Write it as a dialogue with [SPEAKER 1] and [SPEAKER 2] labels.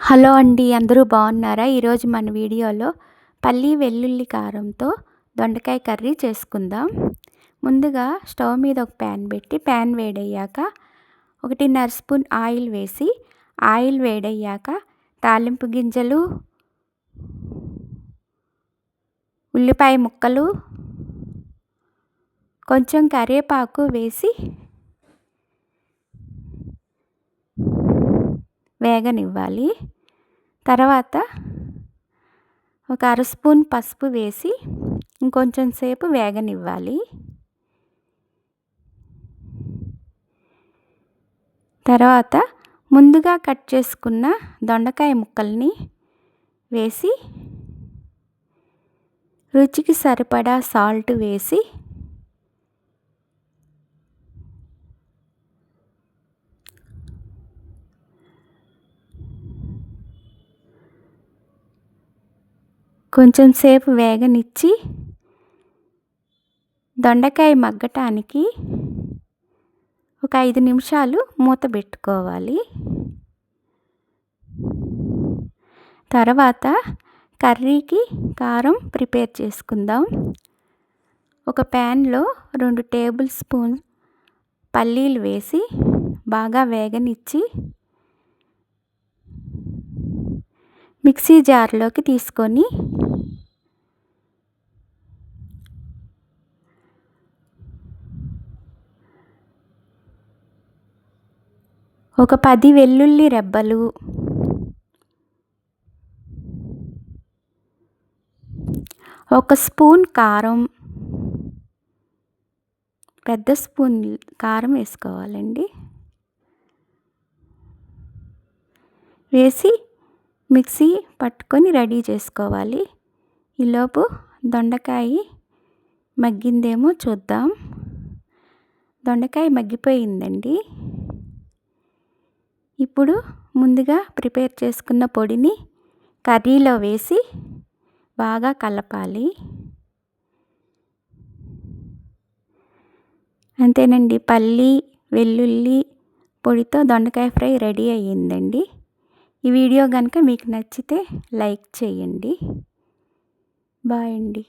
[SPEAKER 1] Hello అండి అందరూ బాగున్నారా? ఈరోజు మన వీడియోలో పల్లి వెల్లుల్లి కారంతో దొండకాయ కర్రీ చేసుకుందాం. ముందుగా స్టవ్ మీద ఒక ప్యాన్ పెట్టి ప్యాన్ వేడయ్యాక ఒకటిన్నర స్పూన్ ఆయిల్ వేసి ఆయిల్ వేడయ్యాక తాలింపు గింజలు ఉల్లిపాయ ముక్కలు కొంచెం కరివేపాకు వేసి వేగనివ్వాలి. తర్వాత ఒక అర స్పూన్ పసుపు వేసి ఇంకొంచెం సేపు వేగనివ్వాలి. తర్వాత ముందుగా కట్ చేసుకున్న దొండకాయ ముక్కల్ని వేసి రుచికి సరిపడా సాల్ట్ వేసి కొంచెం సేపు వేగనిచ్చి దొండకాయ మగ్గటానికి ఒక ఐదు నిమిషాలు మూత పెట్టుకోవాలి. తర్వాత కర్రీకి కారం ప్రిపేర్ చేసుకుందాం. ఒక ప్యాన్లో రెండు టేబుల్ స్పూన్ పల్లీలు వేసి బాగా వేగనిచ్చి మిక్సీ జార్లోకి తీసుకొని ఒక పది వెల్లుల్లి రెబ్బలు ఒక స్పూన్ కారం పెద్ద స్పూన్ కారం వేసుకోవాలండి. వేసి మిక్సీ పట్టుకొని రెడీ చేసుకోవాలి. ఈలోపు దొండకాయ మగ్గిందేమో చూద్దాం. దొండకాయ మగ్గిపోయిందండి. ఇప్పుడు ముందుగా ప్రిపేర్ చేసుకున్న పొడిని కర్రీలో వేసి బాగా కలపాలి. అంతేనండి పల్లి వెల్లుల్లి పొడితో దొండకాయ ఫ్రై రెడీ అయ్యిందండి. ఈ వీడియో కనుక మీకు నచ్చితే లైక్ చేయండి. బాయ్ అండి.